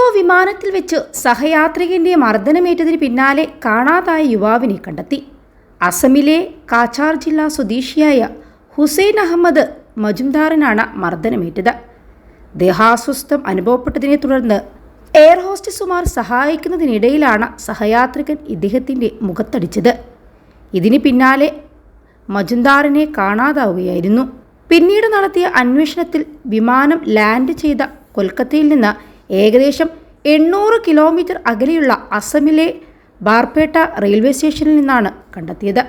IndiGo വിമാനത്തിൽ വെച്ച് സഹയാത്രികന്റെ മർദ്ദനമേറ്റതിന് പിന്നാലെ കാണാതായ യുവാവിനെ കണ്ടെത്തി. അസമിലെ കാച്ചാർ ജില്ലാ സ്വദേശിയായ ഹുസൈൻ അഹമ്മദ് മജുംദാറിനാണ് മർദ്ദനമേറ്റത്. ദേഹാസ്വസ്ഥം അനുഭവപ്പെട്ടതിനെ തുടർന്ന് എയർ ഹോസ്റ്റസുമാർ സഹായിക്കുന്നതിനിടയിലാണ് സഹയാത്രികൻ ഇദ്ദേഹത്തിന്റെ മുഖത്തടിച്ചത്. ഇതിന് പിന്നാലെ മജുംദാറിനെ കാണാതാവുകയായിരുന്നു. പിന്നീട് നടത്തിയ അന്വേഷണത്തിൽ വിമാനം ലാൻഡ് ചെയ്ത കൊൽക്കത്തയിൽ നിന്ന് ഏകദേശം എണ്ണൂറ് കിലോമീറ്റർ അകലെയുള്ള അസമിലെ ബാർപേട്ട റെയിൽവേ സ്റ്റേഷനിൽ നിന്നാണ് കണ്ടെത്തിയത്.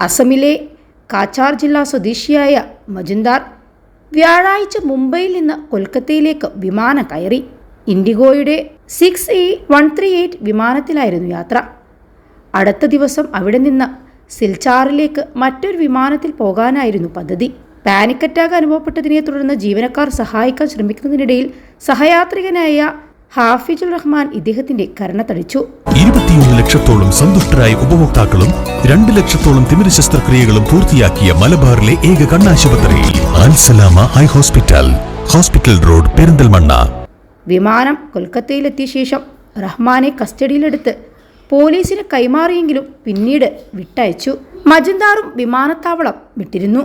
അസമിലെ കാച്ചാർ ജില്ലാ സ്വദേശിയായ മജുന്ദാർ വ്യാഴാഴ്ച മുംബൈയിൽ നിന്ന് കൊൽക്കത്തയിലേക്ക് വിമാനം കയറി. ഇൻഡിഗോയുടെ six A one three eight വിമാനത്തിലായിരുന്നു യാത്ര. അടുത്ത ദിവസം അവിടെ നിന്ന് സിൽച്ചാറിലേക്ക് മറ്റൊരു വിമാനത്തിൽ പോകാനായിരുന്നു പദ്ധതി. പാനിക് അറ്റാക്ക് അനുഭവപ്പെട്ടതിനെ തുടർന്ന് ജീവനക്കാർ സഹായിക്കാൻ ശ്രമിക്കുന്നതിനിടയിൽ സഹയാത്രികനായ ഹാഫിജുൽ റഹ്മാൻ ഇദ്ദേഹത്തിന്റെ കരണത്തടിച്ചു. ഇരുപത്തിയൊന്ന് ലക്ഷത്തോളം സന്തുഷ്ടരായ ഉപഭോക്താക്കളും രണ്ട് ലക്ഷത്തോളം തിമിര ശസ്ത്രക്രിയകളും പൂർത്തിയാക്കിയ മലബാറിലെ ഏക കണ്ണാശുപത്രി Alsalama eye hospital hospital road Perinthalmanna. വിമാനം കൊൽക്കത്തയിലെത്തിയ ശേഷം റഹ്മാനെ കസ്റ്റഡിയിലെടുത്ത് പോലീസിന് കൈമാറിയെങ്കിലും പിന്നീട് വിട്ടയച്ചു. മജുന്ദാറും വിമാനത്താവളം വിട്ടിരുന്നു.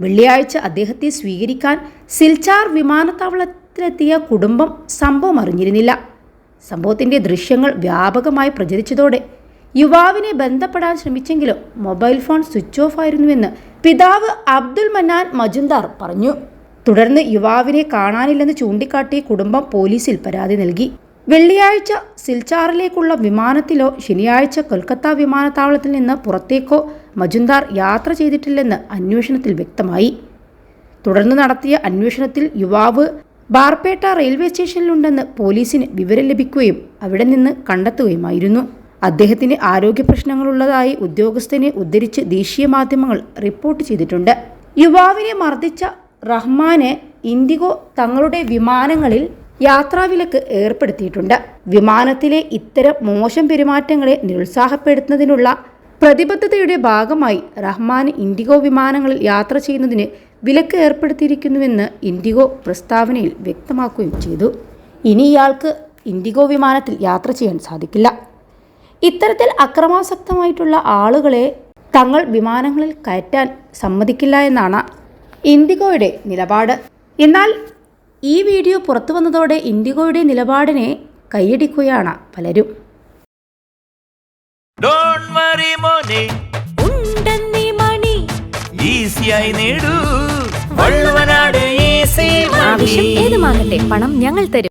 വെള്ളിയാഴ്ച അദ്ദേഹത്തെ സ്വീകരിക്കാൻ സിൽചാർ വിമാനത്താവളത്തിലെത്തിയ കുടുംബം സംഭവം അറിഞ്ഞിരുന്നില്ല. സംഭവത്തിന്റെ ദൃശ്യങ്ങൾ വ്യാപകമായി പ്രചരിച്ചതോടെ യുവാവിനെ ബന്ധപ്പെടാൻ ശ്രമിച്ചെങ്കിലും മൊബൈൽ ഫോൺ സ്വിച്ച് ഓഫ് ആയിരുന്നുവെന്ന് പിതാവ് അബ്ദുൽ മന്നാൻ മജുന്ദാർ പറഞ്ഞു. തുടർന്ന് യുവാവിനെ കാണാനില്ലെന്ന് ചൂണ്ടിക്കാട്ടി കുടുംബം പോലീസിൽ പരാതി നൽകി. വെള്ളിയാഴ്ച സിൽചാറിലേക്കുള്ള വിമാനത്തിലോ ശനിയാഴ്ച കൊൽക്കത്ത വിമാനത്താവളത്തിൽ നിന്ന് പുറത്തേക്കോ മജുന്ദാർ യാത്ര ചെയ്തിട്ടില്ലെന്ന് അന്വേഷണത്തിൽ വ്യക്തമായി. തുടർന്ന് നടത്തിയ അന്വേഷണത്തിൽ യുവാവ് ബാർപേട്ട റെയിൽവേ സ്റ്റേഷനിലുണ്ടെന്ന് പോലീസിന് വിവരം ലഭിക്കുകയും അവിടെ നിന്ന് കണ്ടെത്തുകയുമായിരുന്നു. അദ്ദേഹത്തിന് ആരോഗ്യ പ്രശ്നങ്ങളുള്ളതായി ഉദ്യോഗസ്ഥനെ ഉദ്ധരിച്ച് ദേശീയ മാധ്യമങ്ങൾ റിപ്പോർട്ട് ചെയ്തിട്ടുണ്ട്. യുവാവിനെ മർദ്ദിച്ച റഹ്മാന് ഇൻഡിഗോ തങ്ങളുടെ വിമാനങ്ങളിൽ യാത്രാവിലക്ക് ഏർപ്പെടുത്തിയിട്ടുണ്ട്. വിമാനത്തിലെ ഇത്തരം മോശം പെരുമാറ്റങ്ങളെ നിരുത്സാഹപ്പെടുത്തുന്നതിനുള്ള പ്രതിബദ്ധതയുടെ ഭാഗമായി റഹ്മാൻ ഇൻഡിഗോ വിമാനങ്ങളിൽ യാത്ര ചെയ്യുന്നതിന് വിലക്ക് ഏർപ്പെടുത്തിയിരിക്കുന്നുവെന്ന് ഇൻഡിഗോ പ്രസ്താവനയിൽ വ്യക്തമാക്കുകയും ചെയ്തു. ഇനി ഇയാൾക്ക് ഇൻഡിഗോ വിമാനത്തിൽ യാത്ര ചെയ്യാൻ സാധിക്കില്ല. ഇത്തരത്തിൽ അക്രമാസക്തമായിട്ടുള്ള ആളുകളെ തങ്ങൾ വിമാനങ്ങളിൽ കയറ്റാൻ സമ്മതിക്കില്ല എന്നാണ് ഇൻഡിഗോയുടെ നിലപാട്. എന്നാൽ ഈ വീഡിയോ പുറത്തു വന്നതോടെ ഇൻഡിഗോയുടെ നിലപാടിനെ കൈയടിക്കുകയാണ് പലരും. ഉണ്ടെന്നീ. മണി. ഈസിയായി നേടൂ. വള്ളുവനാട് ഈസി ആവശ്യം ഏതുമാകട്ടെ പണം ഞങ്ങൾ തരും.